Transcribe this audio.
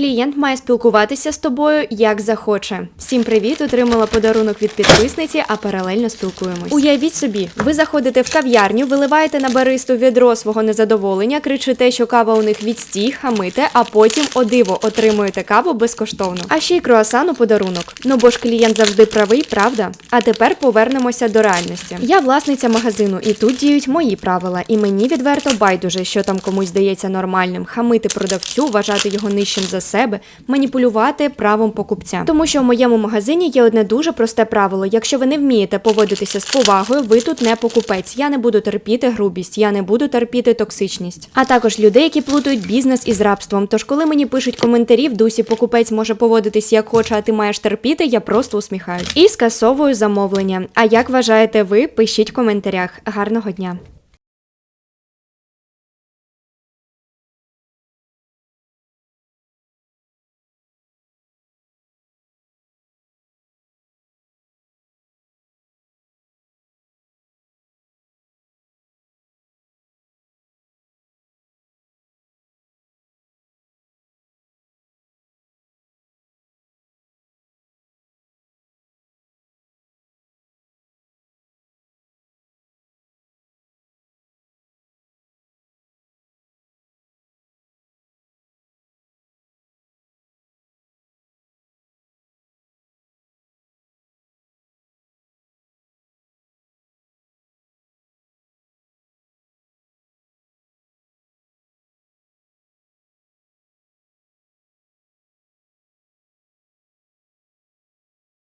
клієнт має спілкуватися з тобою як захоче. Всім привіт! Отримала подарунок від підписниці, а паралельно спілкуємось. Уявіть собі, ви заходите в кав'ярню, виливаєте на баристу відро свого незадоволення, кричите, що кава у них відстій, хамите, а потім о диво отримуєте каву безкоштовно. А ще й круасан у подарунок. Ну бо ж клієнт завжди правий, правда? А тепер повернемося до реальності. Я власниця магазину, і тут діють мої правила. І мені відверто байдуже, що там комусь здається нормальним, хамити продавцю, вважати його нижчим за себе, маніпулювати правом покупця. Тому що в моєму магазині є одне дуже просте правило: якщо ви не вмієте поводитися з повагою, ви тут не покупець. Я не буду терпіти грубість, я не буду терпіти токсичність. А також людей, які плутають бізнес із рабством. Тож, коли мені пишуть коментарі в дусі, покупець може поводитись як хоче, а ти маєш терпіти, я просто усміхаюсь. І скасовую замовлення. А як вважаєте ви? Пишіть в коментарях. Гарного дня!